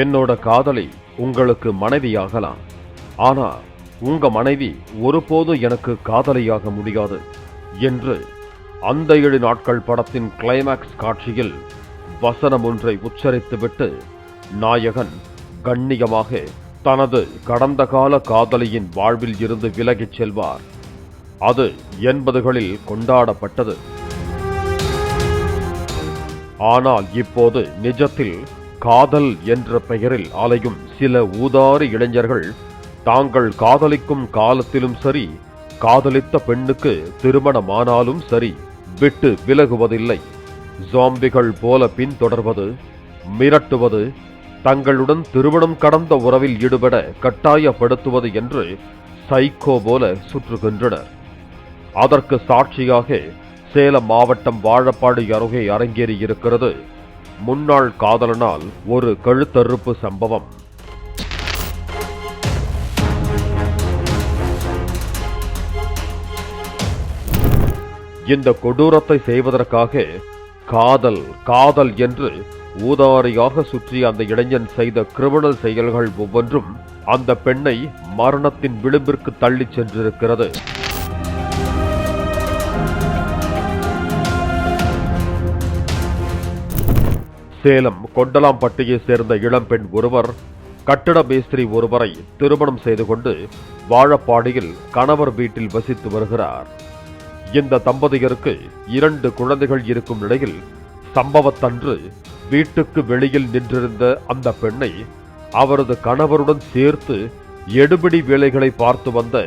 என்னோட காதலி உங்களுக்கு மனைவியாகலாம். ஆனா உங்க மனைவி ஒருபோதும் எனக்கு காதலியாக முடியாது என்று அந்த ஏழு நாட்கள் படத்தின் கிளைமாக்ஸ் காட்சியில் வசனம் ஒன்றை உச்சரித்துவிட்டு நாயகன் கண்ணியமாக தனது கடந்த கால காதலியின் வாழ்வில் இருந்து விலகிச் செல்வார். அது எண்பதுகளில் கொண்டாடப்பட்டது. ஆனால் இப்போது நிஜத்தில் காதல் என்ற பெயரில் அலையும் சில ஊதாரி இளைஞர்கள் தாங்கள் காதலிக்கும் காலத்திலும் சரி காதலித்த பெண்ணுக்கு திருமணமானாலும் சரி விட்டு விலகுவதில்லை. ஜாம்பிகள் போல பின்தொடர்வது மிரட்டுவது தங்களுடன் திருமணம் கடந்த உறவில் ஈடுபட கட்டாயப்படுத்துவது என்று சைக்கோ போல சுற்றுகின்றனர். அதற்கு சாட்சியாக சேலம் மாவட்டம் வாழப்பாடி அருகே அரங்கேறியிருக்கிறது முன்னாள் காதலனால் ஒரு கழுத்தறுப்பு சம்பவம். இந்த கொடூரத்தை செய்வதற்காக காதல் காதல் என்று ஊதாரியாக சுற்றி அந்த இளைஞன் செய்த கிரிமினல் செயல்கள் ஒவ்வொன்றும் அந்த பெண்ணை மரணத்தின் விளிம்பிற்கு தள்ளிச் சென்றிருக்கிறது. சேலம் கொண்டலாம்பட்டியை சேர்ந்த இளம்பெண் ஒருவர் கட்டிட மேஸ்திரி ஒருவரை திருமணம் செய்து கொண்டு வாழப்பாடியில் கணவர் வீட்டில் வசித்து வருகிறார். இந்த தம்பதியருக்கு இரண்டு குழந்தைகள் இருக்கும் நிலையில் சம்பவத்தன்று வீட்டுக்கு வெளியில் நின்றிருந்த அந்த பெண்ணை அவரது கணவருடன் சேர்த்து எடுபிடி வேலைகளை பார்த்து வந்த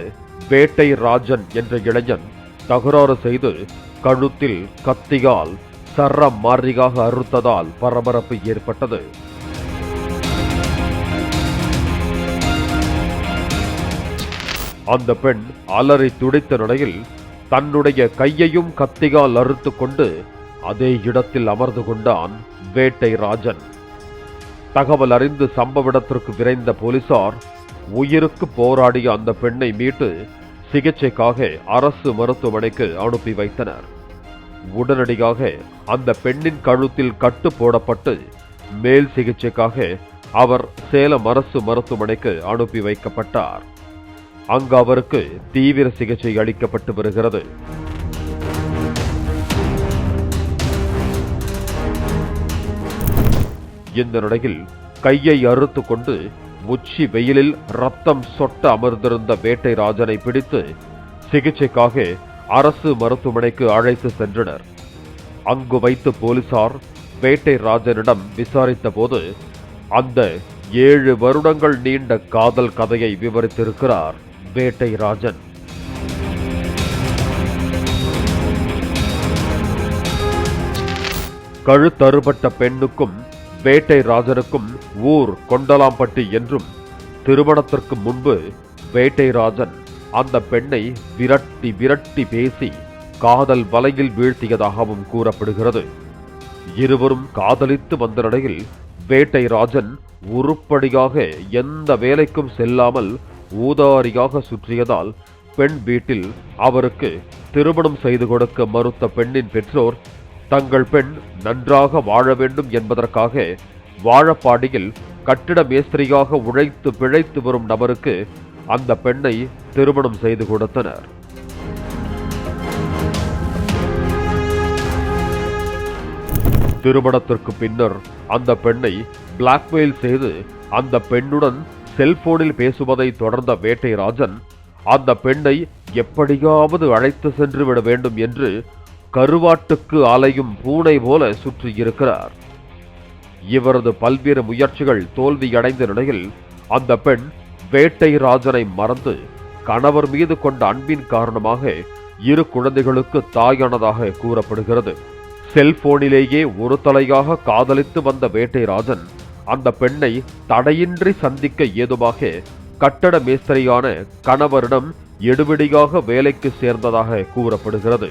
வேட்டை ராஜன் என்ற இளைஞன் தகராறு செய்து கழுத்தில் கத்தியால் சர்ர மாறியாக அறுத்ததால் பரபரப்பு ஏற்பட்டது. அந்த பெண் அலறி துடித்த நிலையில் தன்னுடைய கையையும் கத்திகால் அறுத்து கொண்டு அதே இடத்தில் அமர்ந்து கொண்டான் வேட்டை ராஜன். தகவல் அறிந்து சம்பவ இடத்திற்கு விரைந்த போலீசார் உயிருக்கு போராடிய அந்த பெண்ணை மீட்டு சிகிச்சைக்காக அரசு மருத்துவமனைக்கு அனுப்பி வைத்தனர். உடனடியாக அந்த பெண்ணின் கழுத்தில் கட்டு போடப்பட்டு மேல் சிகிச்சைக்காக அவர் சேலம் அரசு மருத்துவமனைக்கு அனுப்பி வைக்கப்பட்டார். அங்கு அவருக்கு தீவிர சிகிச்சை அளிக்கப்பட்டு வருகிறது. இந்த நிலையில் கையை அறுத்து கொண்டு உச்சி வெயிலில் ரத்தம் சொட்ட அமர்ந்திருந்த வேட்டை ராஜனை பிடித்து சிகிச்சைக்காக அரசு மருத்துவமனைக்கு அழைத்து சென்றனர். அங்கு வைத்து போலீசார் வேட்டை ராஜனிடம் விசாரித்த போது அந்த ஏழு வருடங்கள் நீண்ட காதல் கதையை விவரித்திருக்கிறார் வேட்டை ராஜன். கழுத்தறுபட்ட பெண்ணுக்கும் வேட்டை ராஜனுக்கும் ஊர் கொண்டலாம்பட்டி என்றும் திருமணத்திற்கு முன்பு வேட்டை ராஜன் அந்த பெண்ணை விரட்டி விரட்டி பேசி காதல் வலையில் வீழ்த்தியதாகவும் கூறப்படுகிறது. இருவரும் காதலித்து வந்த நிலையில் வேட்டை ராஜன் உருப்படியாக எந்த வேலைக்கும் செல்லாமல் ஊதாரியாக சுற்றியதால் பெண் வீட்டில் அவருக்கு திருமணம் செய்து கொடுக்க மறுத்த பெண்ணின் பெற்றோர் தங்கள் பெண் நன்றாக வாழ வேண்டும் என்பதற்காக வாழப்பாடியில் கட்டிட மேஸ்திரியாக உழைத்து பிழைத்து வரும் நபருக்கு அந்த பெண்ணை திருமணம் செய்து கொடுத்தனர். திருமணத்திற்கு பின்னர் அந்த பெண்ணை பிளாக்மெயில் செய்து அந்த பெண்ணுடன் செல்போனில் பேசுவதை தொடர்ந்த வேட்டை ராஜன் அந்த பெண்ணை எப்படியாவது அழைத்து சென்று விட வேண்டும் என்று கருவாட்டுக்கு அலையும் பூனை போல சுற்றியிருக்கிறார் இவரது பல்வேறு முயற்சிகள் தோல்வியடைந்த நிலையில் அந்த பெண் வேட்டை ராஜனை மறந்து கணவர் மீது கொண்ட அன்பின் காரணமாக இரு குழந்தைகளுக்கு தாயானதாக கூறப்படுகிறது. செல்போனிலேயே ஒரு தலையாக காதலித்து வந்த வேட்டை ராஜன் அந்த பெண்ணை தடையின்றி சந்திக்க ஏதுவாக கட்டட மேஸ்திரியான கணவரிடம் எடுபிடியாக வேலைக்கு சேர்ந்ததாக கூறப்படுகிறது.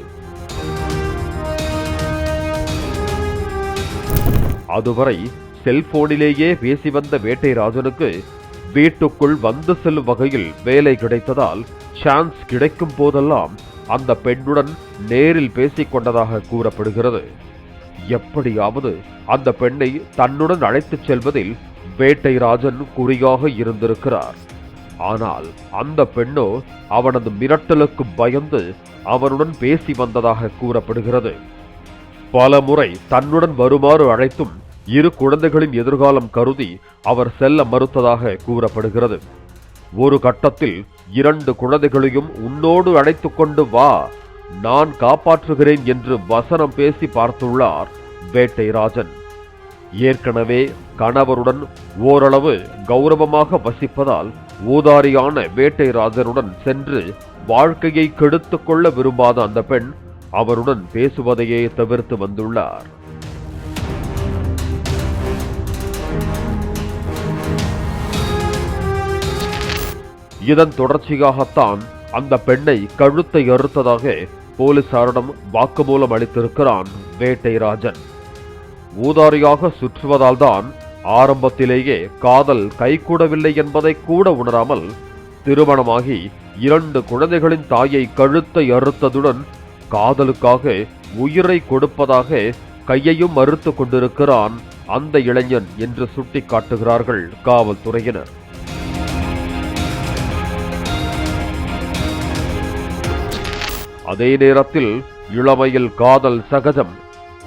அதுவரை செல்போனிலேயே பேசி வந்த வேட்டை ராஜனுக்கு வீட்டுக்குள் வந்து செல்லும் வகையில் வேலை கிடைத்ததால் சான்ஸ் கிடைக்கும் போதெல்லாம் அந்த பெண்ணுடன் நேரில் பேசிக் கொண்டதாக கூறப்படுகிறது. எப்படியாவது அந்த பெண்ணை தன்னுடன் அழைத்துச் செல்வதில் வேட்டை ராஜன் குறியாக இருந்திருக்கிறார். ஆனால் அந்த பெண்ணோ அவனது மிரட்டலுக்கு பயந்து அவனுடன் பேசி வந்ததாக கூறப்படுகிறது. பல முறை தன்னுடன் வருமாறு அழைத்தும் இரு குழந்தைகளின் எதிர்காலம் கருதி அவர் செல்ல மறுத்ததாக கூறப்படுகிறது. ஒரு கட்டத்தில் இரண்டு குழந்தைகளையும் உன்னோடு அழைத்துக்கொண்டு வா நான் காப்பாற்றுகிறேன் என்று வசனம் பேசி பார்த்துள்ளார் வேட்டை ராஜன் ஏற்கனவே கணவருடன் ஓரளவு கௌரவமாக வசிப்பதால் ஊதாரியான வேட்டைராஜனுடன் சென்று வாழ்க்கையை கெடுத்து கொள்ள விரும்பாத அந்த பெண் அவருடன் பேசுவதையே தவிர்த்து வந்துள்ளார். இதன் தொடர்ச்சியாகத்தான் அந்த பெண்ணை கழுத்தை அறுத்ததாக போலீசாரிடம் வாக்குமூலம் அளித்திருக்கிறான் வேட்டைராஜன் ஊதாரியாக சுற்றுவதால்தான் ஆரம்பத்திலேயே காதல் கைகூடவில்லை என்பதை கூட உணராமல் திருமணமாகி இரண்டு குழந்தைகளின் தாயை கழுத்தை அறுத்ததுடன் காதலுக்காக உயிரை கொடுப்பதாக கையையும் மறுத்து கொண்டிருக்கிறான் அந்த இளைஞன் என்று சுட்டிக்காட்டுகிறார்கள் காவல்துறையினர். அதே நேரத்தில் இளமையில் காதல் சகஜம்.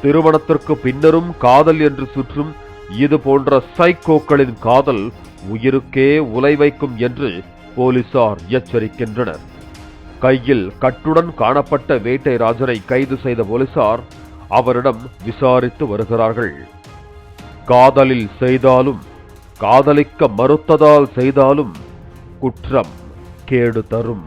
திருமணத்திற்கு பின்னரும் காதல் என்று சுற்றும் இது போன்ற சைக்கோக்களின் காதல் உயிருக்கே உலை வைக்கும் என்று போலீசார் எச்சரிக்கின்றனர். கையில் கட்டுடன் காணப்பட்ட வேட்டை ராஜனை கைது செய்த போலீசார் அவரிடம் விசாரித்து வருகிறார்கள். காதலில் செய்தாலும் காதலிக்க மறுத்ததால் செய்தாலும் குற்றம் கேடு தரும்.